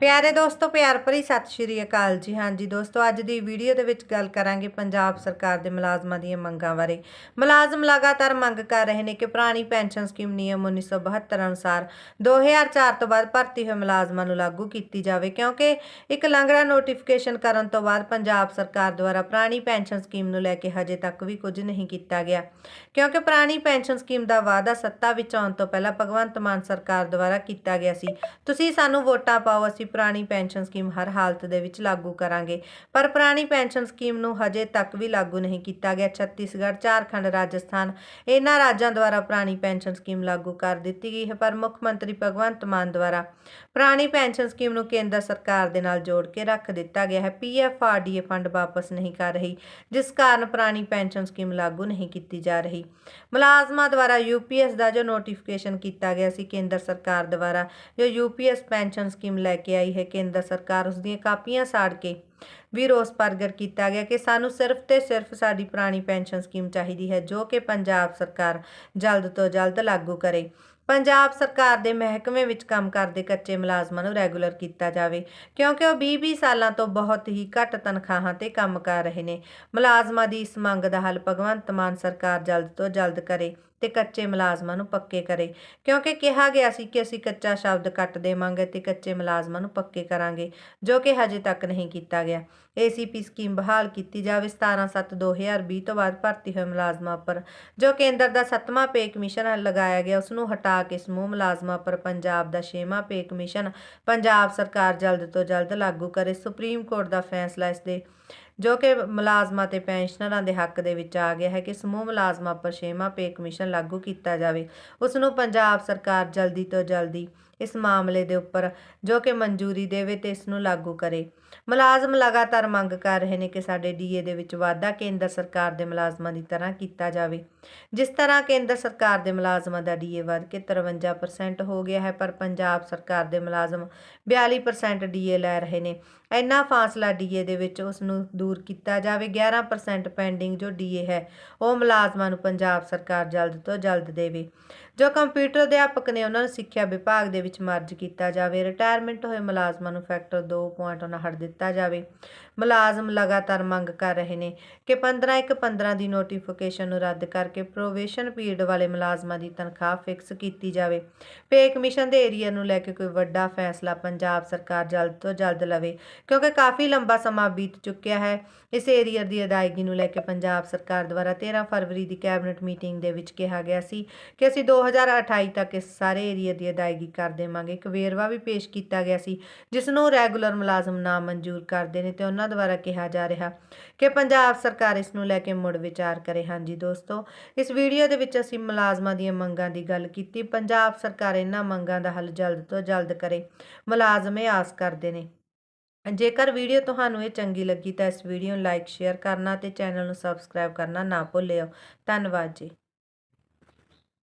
ਪਿਆਰੇ ਦੋਸਤੋ, ਪਿਆਰ ਭਰੀ ਸਤਿ ਸ਼੍ਰੀ ਅਕਾਲ ਜੀ। ਹਾਂਜੀ ਦੋਸਤੋ, ਅੱਜ ਦੀ ਵੀਡੀਓ ਦੇ ਵਿੱਚ ਗੱਲ ਕਰਾਂਗੇ ਪੰਜਾਬ ਸਰਕਾਰ ਦੇ ਮੁਲਾਜ਼ਮਾਂ ਦੀਆਂ ਮੰਗਾਂ ਬਾਰੇ। ਮੁਲਾਜ਼ਮ ਲਗਾਤਾਰ ਮੰਗ ਕਰ ਰਹੇ ਨੇ ਕਿ ਪੁਰਾਣੀ ਪੈਨਸ਼ਨ ਸਕੀਮ ਨਿਯਮ 1972 ਅਨੁਸਾਰ 2004 ਤੋਂ ਬਾਅਦ ਭਰਤੀ ਹੋਏ ਮੁਲਾਜ਼ਮਾਂ ਨੂੰ ਲਾਗੂ ਕੀਤੀ ਜਾਵੇ, ਕਿਉਂਕਿ ਇੱਕ ਲੰਗੜਾ ਨੋਟੀਫਿਕੇਸ਼ਨ ਕਰਨ ਤੋਂ ਬਾਅਦ ਪੰਜਾਬ ਸਰਕਾਰ ਦੁਆਰਾ ਪੁਰਾਣੀ ਪੈਨਸ਼ਨ ਸਕੀਮ ਨੂੰ ਲੈ ਕੇ ਹਜੇ ਤੱਕ ਵੀ ਕੁਝ ਨਹੀਂ ਕੀਤਾ ਗਿਆ। ਕਿਉਂਕਿ ਪੁਰਾਣੀ ਪੈਨਸ਼ਨ ਸਕੀਮ ਦਾ ਵਾਅਦਾ ਸੱਤਾ ਵਿੱਚ ਆਉਣ ਤੋਂ ਪਹਿਲਾਂ ਭਗਵੰਤ ਮਾਨ ਸਰਕਾਰ ਦੁਆਰਾ ਕੀਤਾ ਗਿਆ ਸੀ। ਤੁਸੀਂ ਸਾਨੂੰ ਵੋਟਾਂ ਪਾਓ, ਅਸੀਂ ਪੁਰਾਣੀ ਪੈਨਸ਼ਨ ਸਕੀਮ ਹਰ ਹਾਲਤ ਦੇ ਵਿੱਚ ਲਾਗੂ ਕਰਾਂਗੇ। ਪਰ ਪੁਰਾਣੀ ਪੈਨਸ਼ਨ ਸਕੀਮ ਨੂੰ ਹਜੇ ਤੱਕ ਵੀ ਲਾਗੂ ਨਹੀਂ ਕੀਤਾ ਗਿਆ। ਛੱਤੀਸਗੜ੍ਹ, ਝਾਰਖੰਡ, ਰਾਜਸਥਾਨ, ਇਹਨਾਂ ਰਾਜਾਂ ਦੁਆਰਾ ਪੁਰਾਣੀ ਪੈਨਸ਼ਨ ਸਕੀਮ ਲਾਗੂ ਕਰ ਦਿੱਤੀ ਗਈ ਹੈ। ਪਰ ਮੁੱਖ ਮੰਤਰੀ ਭਗਵੰਤ ਮਾਨ ਦੁਆਰਾ ਪੁਰਾਣੀ ਪੈਨਸ਼ਨ ਸਕੀਮ ਨੂੰ ਕੇਂਦਰ ਸਰਕਾਰ ਦੇ ਨਾਲ ਜੋੜ ਕੇ ਰੱਖ ਦਿੱਤਾ ਗਿਆ ਹੈ। ਪੀਐਫਆਰਡੀਏ ਫੰਡ ਵਾਪਸ ਨਹੀਂ ਕਰ ਰਹੀ, ਜਿਸ ਕਾਰਨ ਪੁਰਾਣੀ ਪੈਨਸ਼ਨ ਸਕੀਮ ਲਾਗੂ ਨਹੀਂ ਕੀਤੀ ਜਾ ਰਹੀ। ਮੁਲਾਜ਼ਮਾਂ ਦੁਆਰਾ ਯੂਪੀਐਸ ਦਾ ਜੋ ਨੋਟੀਫਿਕੇਸ਼ਨ ਕੀਤਾ ਗਿਆ ਸੀ, ਕੇਂਦਰ ਸਰਕਾਰ ਦੁਆਰਾ ਜੋ ਯੂਪੀਐਸ ਪੈਨਸ਼ਨ ਸਕੀਮ ਲੈ ਕੇ ਆਈ ਹੈ ਕੇਂਦਰ ਸਰਕਾਰ ਉਸ ਦੀਆਂ ਕਾਪੀਆਂ ਸਾੜ ਕੇ ਵੀ ਰੋਸ ਪ੍ਰਗਟ ਕੀਤਾ ਗਿਆ ਕਿ ਸਾਨੂੰ ਸਿਰਫ ਤੇ ਸਿਰਫ ਸਾਡੀ ਪੁਰਾਣੀ ਪੈਨਸ਼ਨ ਸਕੀਮ ਚਾਹੀਦੀ ਹੈ ਜੋ ਕਿ ਪੰਜਾਬ ਸਰਕਾਰ ਜਲਦ ਤੋਂ ਜਲਦ ਲਾਗੂ ਕਰੇ। ਪੰਜਾਬ ਸਰਕਾਰ ਦੇ ਮਹਿਕਮੇ ਵਿੱਚ ਕੰਮ ਕਰਦੇ ਕੱਚੇ ਮੁਲਾਜ਼ਮਾਂ ਨੂੰ ਰੈਗੂਲਰ ਕੀਤਾ ਜਾਵੇ, ਕਿਉਂਕਿ ਉਹ 20-20 ਸਾਲਾਂ ਤੋਂ ਬਹੁਤ ਹੀ ਘੱਟ ਤਨਖਾਹਾਂ ਤੇ ਕੰਮ ਕਰ ਰਹੇ ਨੇ। ਮੁਲਾਜ਼ਮਾਂ ਦੀ ਇਸ ਮੰਗ ਦਾ ਹੱਲ ਭਗਵੰਤ ਮਾਨ ਸਰਕਾਰ ਜਲਦ ਤੋਂ ਜਲਦ ਕਰੇ ਤੇ ਕੱਚੇ ਮੁਲਾਜ਼ਮਾਂ ਨੂੰ ਪੱਕੇ ਕਰੇ, ਕਿਉਂਕਿ ਕਿਹਾ ਗਿਆ ਸੀ ਕਿ ਅਸੀਂ ਕੱਚਾ ਸ਼ਬਦ ਕੱਟ ਦੇਵਾਂਗੇ ਤੇ ਕੱਚੇ ਮੁਲਾਜ਼ਮਾਂ ਨੂੰ ਪੱਕੇ ਕਰਾਂਗੇ, ਜੋ ਕਿ ਹਜੇ ਤੱਕ ਨਹੀਂ ਕੀਤਾ ਗਿਆ। ਏਸੀਪੀ ਸਕੀਮ ਬਹਾਲ ਕੀਤੀ ਜਾਵੇ 17/7/2020 ਤੋਂ ਬਾਅਦ ਭਰਤੀ ਹੋਏ ਮੁਲਾਜ਼ਮਾਂ ਪਰ ਜੋ ਕੇਂਦਰ ਦਾ 7ਵਾਂ ਪੇ ਕਮਿਸ਼ਨ ਲਗਾਇਆ ਗਿਆ ਉਸ ਨੂੰ ਹਟਾ ਕੇ ਸਮੂਹ ਮੁਲਾਜ਼ਮਾਂ ਪਰ ਪੰਜਾਬ ਦਾ ਛੇਵਾਂ ਪੇ ਕਮਿਸ਼ਨ ਪੰਜਾਬ ਸਰਕਾਰ ਜਲਦ ਤੋਂ ਜਲਦ ਲਾਗੂ ਕਰੇ। ਸੁਪਰੀਮ ਕੋਰਟ ਦਾ ਫੈਸਲਾ ਇਸ ਦੇ ਜੋ ਕਿ ਮੁਲਾਜ਼ਮਾਂ ਤੇ ਪੈਨਸ਼ਨਰਾਂ ਦੇ ਹੱਕ ਦੇ ਵਿੱਚ ਆ ਗਿਆ ਹੈ ਕਿ ਸਮੂਹ ਮੁਲਾਜ਼ਮਾਂ ਪਰ ਛੇਵਾਂ ਪੇ ਕਮਿਸ਼ਨ ਲਾਗੂ ਕੀਤਾ ਜਾਵੇ। ਉਸ ਨੂੰ ਪੰਜਾਬ ਸਰਕਾਰ ਜਲਦੀ ਤੋਂ ਜਲਦੀ ਇਸ ਮਾਮਲੇ ਦੇ ਉੱਪਰ ਜੋ ਕਿ ਮਨਜ਼ੂਰੀ ਦੇਵੇ ਤੇ ਇਸ ਨੂੰ ਲਾਗੂ ਕਰੇ। ਮੁਲਾਜ਼ਮ ਲਗਾਤਾਰ ਮੰਗ ਕਰ ਰਹੇ ਨੇ ਕਿ ਸਾਡੇ ਡੀਏ ਦੇ ਵਿੱਚ ਵਾਧਾ ਕੇਂਦਰ ਸਰਕਾਰ ਦੇ ਮੁਲਾਜ਼ਮਾਂ ਦੀ ਤਰ੍ਹਾਂ ਕੀਤਾ ਜਾਵੇ। ਜਿਸ ਤਰ੍ਹਾਂ ਕੇਂਦਰ ਸਰਕਾਰ ਦੇ ਮੁਲਾਜ਼ਮਾਂ ਦਾ ਡੀਏ ਵੱਧ ਕੇ 53% ਹੋ ਗਿਆ ਹੈ, ਪਰ ਪੰਜਾਬ ਸਰਕਾਰ ਦੇ ਮੁਲਾਜ਼ਮ 42% ਡੀਏ ਲੈ ਰਹੇ ਨੇ। ਇੰਨਾ ਫਾਸਲਾ ਡੀਏ ਦੇ ਵਿੱਚ ਉਸ ਨੂੰ ਦੂਰ ਕੀਤਾ ਜਾਵੇ। 11% ਪੈਂਡਿੰਗ ਜੋ ਡੀਏ ਹੈ, ਉਹ ਮੁਲਾਜ਼ਮਾਂ ਨੂੰ ਪੰਜਾਬ ਸਰਕਾਰ ਜਲਦ ਤੋਂ ਜਲਦ ਦੇਵੇ। ਜੋ ਕੰਪਿਊਟਰ ਅਧਿਆਪਕ ਨੇ ਉਹਨਾਂ ਨੂੰ ਸਿੱਖਿਆ ਵਿਭਾਗ ਦੇ ਵਿੱਚ ਮਰਜ ਕੀਤਾ ਜਾਵੇ ਰਿਟਾਇਰਮੈਂਟ ਹੋਏ ਮੁਲਾਜ਼ਮਾਂ ਨੂੰ ਫੈਕਟਰ 2.59 ਦਿੱਤਾ ਜਾਵੇ। ਮੁਲਾਜ਼ਮ ਲਗਾਤਾਰ ਮੰਗ ਕਰ ਰਹੇ ਨੇ ਕਿ 15 ਇੱਕ 15 ਦੀ ਨੋਟੀਫਿਕੇਸ਼ਨ ਨੂੰ ਰੱਦ ਕਰਕੇ ਪ੍ਰੋਵੇਸ਼ਨ ਪੀਰੀਅਡ ਵਾਲੇ ਮੁਲਾਜ਼ਮਾਂ ਦੀ ਤਨਖਾਹ ਫਿਕਸ ਕੀਤੀ ਜਾਵੇ। ਪੇ ਕਮਿਸ਼ਨ ਦੇ ਏਰੀਆ ਨੂੰ ਲੈ ਕੇ ਕੋਈ ਵੱਡਾ ਫੈਸਲਾ ਪੰਜਾਬ ਸਰਕਾਰ ਜਲਦ ਤੋਂ ਜਲਦ ਲਵੇ, ਕਿਉਂਕਿ ਕਾਫੀ ਲੰਬਾ ਸਮਾਂ ਬੀਤ ਚੁੱਕਿਆ ਹੈ। ਇਸ ਏਰੀਆ ਦੀ ਅਦਾਇਗੀ ਨੂੰ ਲੈ ਕੇ ਪੰਜਾਬ ਸਰਕਾਰ ਦੁਆਰਾ 13 ਫਰਵਰੀ ਦੀ ਕੈਬਨਿਟ ਮੀਟਿੰਗ ਦੇ ਵਿੱਚ ਕਿਹਾ ਗਿਆ ਸੀ ਕਿ ਅਸੀਂ 2028 ਤੱਕ ਇਸ ਸਾਰੇ ਏਰੀਆ ਦੀ ਅਦਾਇਗੀ ਕਰ ਦੇਵਾਂਗੇ। ਇੱਕ ਵੇਰਵਾ ਵੀ ਪੇਸ਼ ਕੀਤਾ ਗਿਆ ਸੀ ਜਿਸ ਨੂੰ ਰੈਗੂਲਰ ਮੁਲਾਜ਼ਮ ਨਾ ਮਨਜ਼ੂਰ ਕਰਦੇ ਨੇ ਤੇ ਉਹਨਾਂ ਦੁਆਰਾ ਕਿਹਾ ਜਾ ਰਿਹਾ ਕਿ ਪੰਜਾਬ ਸਰਕਾਰ ਇਸ ਨੂੰ ਲੈ ਕੇ ਮੁੜ ਵਿਚਾਰ ਕਰੇ। ਹਾਂਜੀ ਦੋਸਤੋ, ਇਸ ਵੀਡੀਓ ਦੇ ਵਿੱਚ ਅਸੀਂ ਮੁਲਾਜ਼ਮਾਂ ਦੀਆਂ ਮੰਗਾਂ ਦੀ ਗੱਲ ਕੀਤੀ। ਪੰਜਾਬ ਸਰਕਾਰ ਇਹਨਾਂ ਮੰਗਾਂ ਦਾ ਹੱਲ ਜਲਦ ਤੋਂ ਜਲਦ ਕਰੇ, ਮੁਲਾਜ਼ਮ ਇਹ ਆਸ ਕਰਦੇ ਨੇ। ਜੇਕਰ ਵੀਡੀਓ ਤੁਹਾਨੂੰ ਇਹ ਚੰਗੀ ਲੱਗੀ ਤਾਂ ਇਸ ਵੀਡੀਓ ਨੂੰ ਲਾਈਕ ਸ਼ੇਅਰ ਕਰਨਾ ਤੇ ਚੈਨਲ ਨੂੰ ਸਬਸਕ੍ਰਾਈਬ ਕਰਨਾ ਨਾ ਭੁੱਲਿਓ। ਧੰਨਵਾਦ ਜੀ।